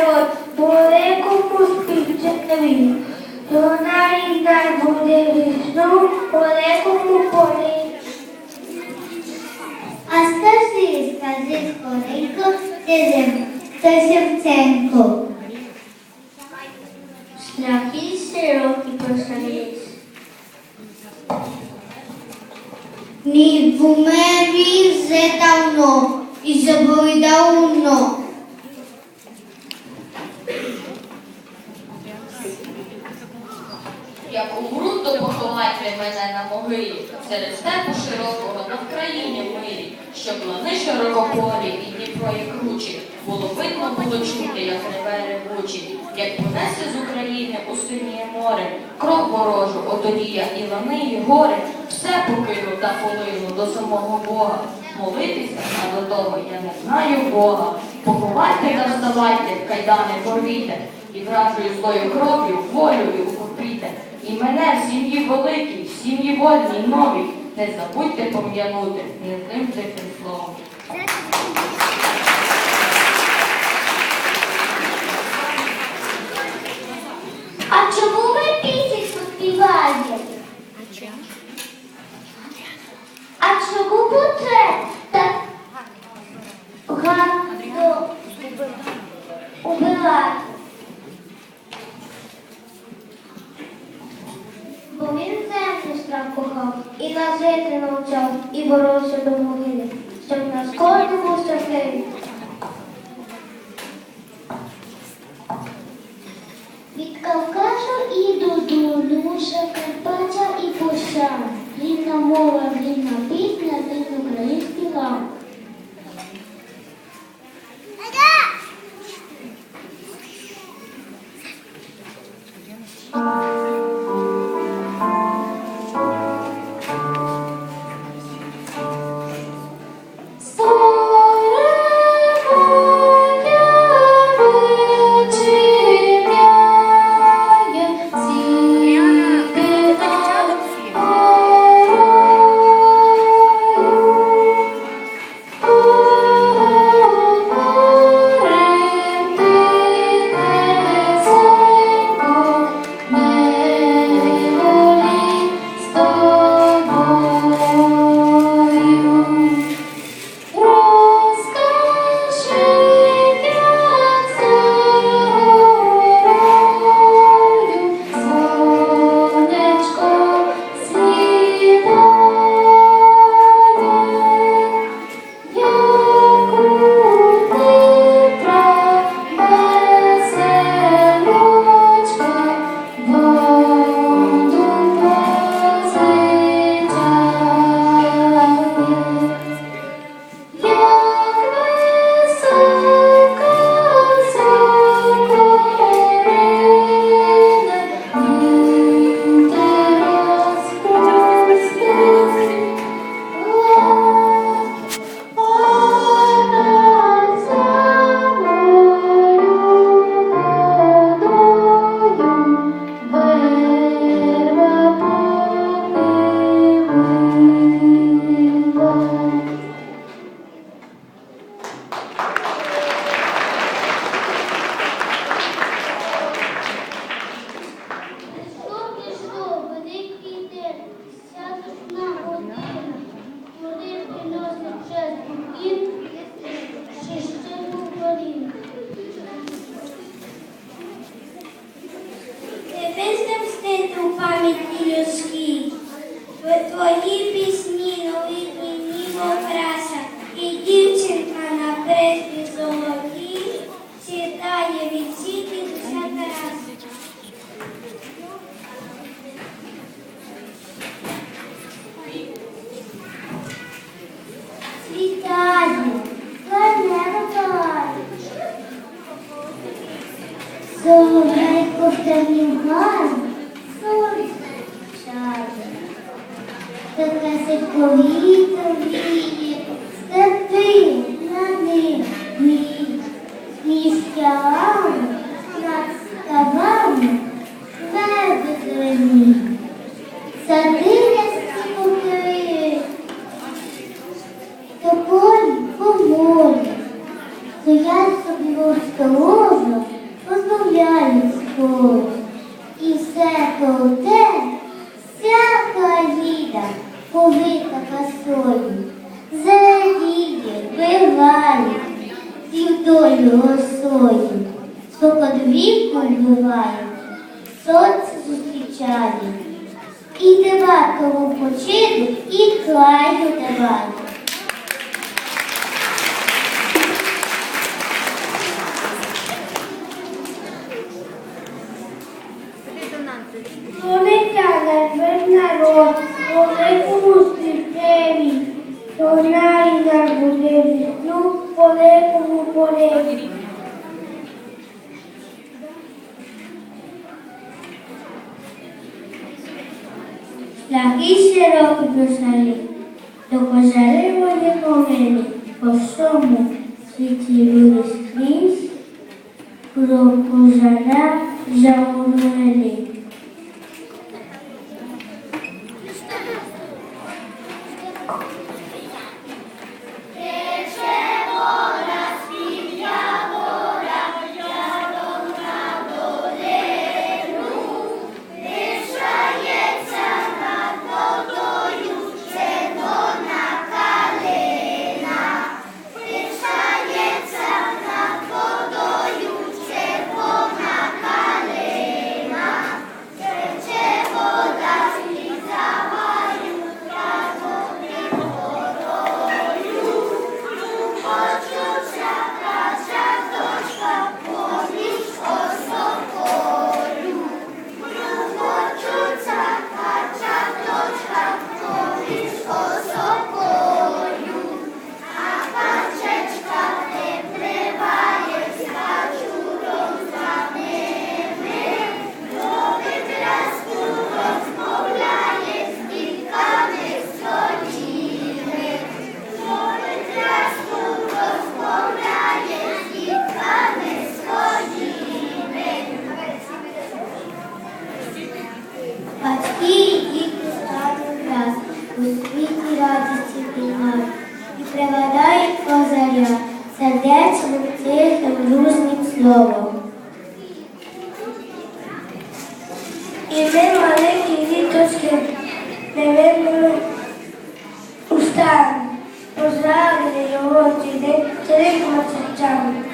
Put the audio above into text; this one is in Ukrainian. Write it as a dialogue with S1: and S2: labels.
S1: народ, буде кому співчити він. Луна рідна буде весну, великому полі.
S2: А скажи, скажи, скоренько, ти Севценко.
S1: Шляхи широкі пошариш.
S2: Ні в умері вже давно і
S3: заповідав умно. То мене на могилі, серед степу широкого на Вкраїні милі, щоб лани широкополі і Дніпро і кручі, було видно, було чути, як реве ревучі, як понесе з України у синє море, кров ворожу, одолія і лани, і гори, все покину та полину до самого Бога. Молитися, а до того я не знаю Бога. Поховайте та вставайте, кайдани порвіте, і вражою злою кров'ю волею укупіте. І мене в сім'ї великій, в сім'ї вольній новій, не забудьте пом'янути незлим тихим словом.
S2: А чому ви пісеньку співаєте? А чому портрет так гарно убивати?
S1: Жити навчав, і боровся до могили, щоб нас кожен був щасливий.
S2: Від Кавказу і до Душа, Карпаття і Буша. Рідна мова,
S1: Тво- твої пісні, новітні ніби краса, і дівчинка на пресві золотій сідає від душа Тараса.
S2: Світає, планета палає. Соловейко в темнім гарі, Таке ситко вітер віє, степи на них мій. Міськалами над ставами меди зелені. Сади ясні покриють, то полі помолі, стоять собі в столову, розмовляють скоро. повита споконвіку сонце зустрічає, і дива тому почину, і краю давай.
S1: Полетяне весь народ, великому світеві, то найна буде вісну по великому полеві. Λαχή σε το προσαλή, το κοζαρέ μου ενδεχομένη, κοσό μου τσιτσιρούδης χρής, προκοζαρά ζαουρουελή. Thank you. У світі радості приймають, і привадають козаря, сердечним тихим дружнім словом. І ми маленькі діточки, невинними устами, поздравили його цей день царим серцями.